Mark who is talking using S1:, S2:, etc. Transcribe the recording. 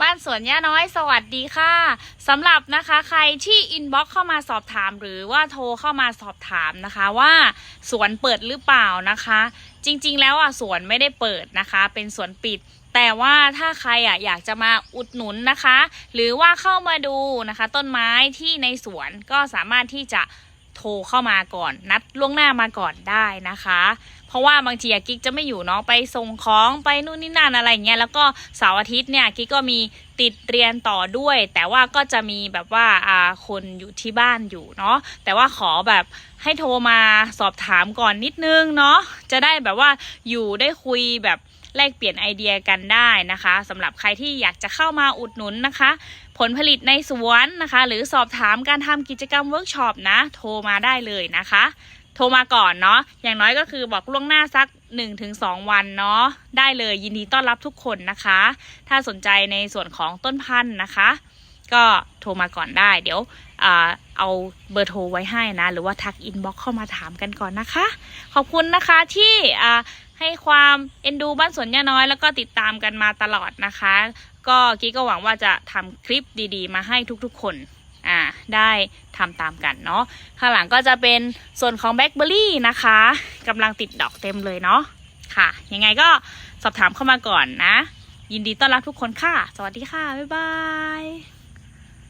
S1: บ้านสวนย่าน้อยสวัสดีค่ะสำหรับนะคะใครที่อินบ็อกเข้ามาสอบถาม หรือว่าโทรเข้ามาสอบถามนะคะว่าสวนเปิดหรือเปล่านะคะ จริงๆ แล้วอะสวนไม่ได้เปิดนะคะ เป็นสวนปิด แต่ว่าถ้าใครอะอยากจะมาอุดหนุนนะคะ หรือว่าเข้ามาดูนะคะ ต้นไม้ที่ในสวนก็สามารถที่จะ โทรเข้ามาก่อน นัดล่วงหน้ามาก่อนได้นะคะ เพราะว่าบางทีกิ๊กจะไม่อยู่เนาะไปส่งของไปนู่นนี่นั่นอะไรเงี้ยแล้วก็เสาร์อาทิตย์เนี่ยกิ๊กก็มีติดเรียนต่อด้วย แต่ว่าก็จะมีแบบว่าอ่าคนอยู่ที่บ้านอยู่เนาะแต่ว่าขอแบบให้โทรมาสอบถามก่อนนิดนึงเนาะ จะได้แบบว่าอยู่ได้คุยแบบแลกเปลี่ยนไอเดียกันได้นะคะสำหรับใครที่อยากจะเข้ามาอุดหนุนนะคะ ผลผลิตในสวนนะคะ หรือสอบถามการทำกิจกรรมเวิร์กช็อปนะ โทรมาได้เลยนะคะ โทรมาก่อนเนาะอย่างน้อยก็คือบอกล่วงหน้าสัก 1-2 วันเนาะได้เลยยินดีต้อนรับทุกคนนะคะ ถ้าสนใจในส่วนของต้นพันธุ์นะคะ ก็โทรมาก่อนได้ เดี๋ยวเอาเบอร์โทรไว้ให้นะ หรือว่าทักอินบ็อกเข้ามาถามกันก่อนนะคะ ขอบคุณนะคะที่ให้ความเอ็นดูบ้านสวนย่าน้อย แล้วก็ติดตามกันมาตลอดนะคะ ก็กิ๊กก็หวังว่าจะทำคลิปดีๆ มาให้ทุกๆ คนอ่าได้ทำตามกันเนาะข้างหลังก็จะเป็นส่วนของแบล็คเบอร์รี่นะคะกำลังติดดอกเต็มเลยเนาะค่ะ ยังไงก็สอบถามเข้ามาก่อนนะ ยินดีต้อนรับทุกคนค่ะ สวัสดีค่ะ บ๊ายบาย